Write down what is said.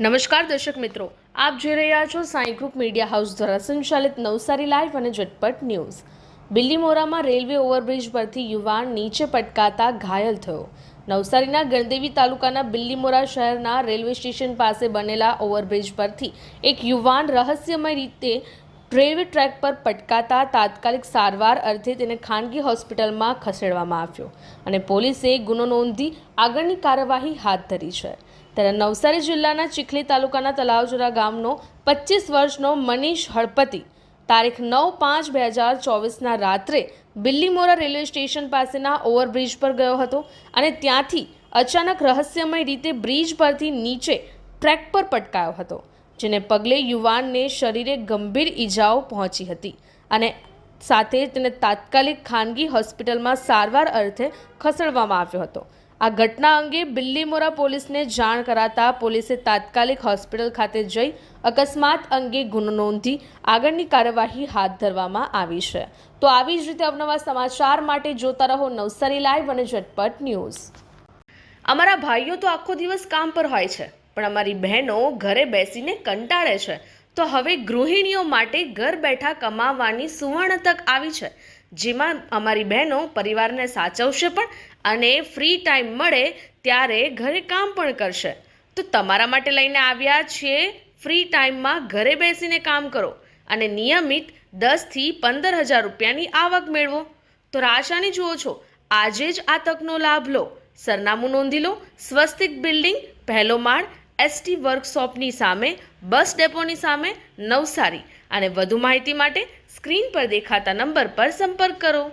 નમસ્કાર દર્શક મિત્રો, આપ જોઈ રહ્યા છો સાંઈ ગ્રુપ મીડિયા હાઉસ દ્વારા સંચાલિત નવસારી લાઈવ અને ઝટપટ ન્યૂઝ. બિલ્લીમોરામાં રેલવે ઓવરબ્રિજ પરથી યુવાન નીચે પટકાતા ઘાયલ થયો. નવસારીના ગણદેવી તાલુકાના બિલ્લીમોરા શહેરના રેલવે સ્ટેશન પાસે બનેલા ઓવરબ્રિજ પરથી એક યુવાન રહસ્યમય રીતે રેલવે ટ્રેક પર પટકાતા તાત્કાલિક સારવાર અર્થે તેને ખાનગી હોસ્પિટલમાં ખસેડવામાં આવ્યો અને પોલીસે ગુનો નોંધી આગળની કાર્યવાહી હાથ ધરી છે. ત્યારે નવસારી જિલ્લાના ચીખલી તાલુકાના તલાવજુરા ગામનો પચીસ વર્ષનો મનીષ હળપતિ તારીખ નવ પાંચ બે હજાર ચોવીસના રાત્રે બિલ્લીમોરા રેલવે સ્ટેશન પાસેના ઓવરબ્રિજ પર ગયો હતો અને ત્યાંથી અચાનક રહસ્યમય રીતે બ્રિજ પરથી નીચે ટ્રેક પર પટકાયો હતો, જેને પગલે યુવાનને શરીરે ગંભીર ઈજાઓ પહોંચી હતી અને સાથે તેને તાત્કાલિક ખાનગી હોસ્પિટલમાં સારવાર અર્થે ખસેડવામાં આવ્યો હતો. આ ઘટના અંગે બિલ્લીમોરા પોલીસને જાણ કરાતા પોલીસે તાત્કાલિક હોસ્પિટલ ખાતે જઈ અકસ્માત અંગે ગુનો નોંધી આગળની કાર્યવાહી હાથ ધરવામાં આવી છે. તો આવી જ રીતે અવનવા સમાચાર માટે જોતા રહો નવસારી લાઈવ અને ઝટપટ ન્યૂઝ. અમારા ભાઈઓ તો આખો દિવસ કામ પર હોય છે, પણ અમારી બહેનો ઘરે બેસીને કંટાળે છે. તો હવે ગૃહિણીઓ માટે ઘર બેઠા કમાવાની સુવર્ણ તક આવી છે. જેમાં અમારી બહેનો પરિવારને સાચવશે પણ અને ફ્રી ટાઈમ મળે ત્યારે ઘરે કામ પણ કરશે. તો તમારા માટે લઈને આવ્યા છીએ. ફ્રી ટાઈમમાં ઘરે બેસીને કામ કરો અને નિયમિત દસથી પંદર હજાર રૂપિયાની આવક મેળવો. તો રાશાની જુઓ છો, આજે જ આ તકનો લાભ લો. સરનામું નોંધી લો, સ્વસ્તિક બિલ્ડિંગ, પહેલો માળ એસટી વર્કશોપની સામે, બસ ડેપોની સામે, નવસારી. અને વધુ માહિતી માટે સ્ક્રીન પર દેખાતા નંબર પર સંપર્ક કરો.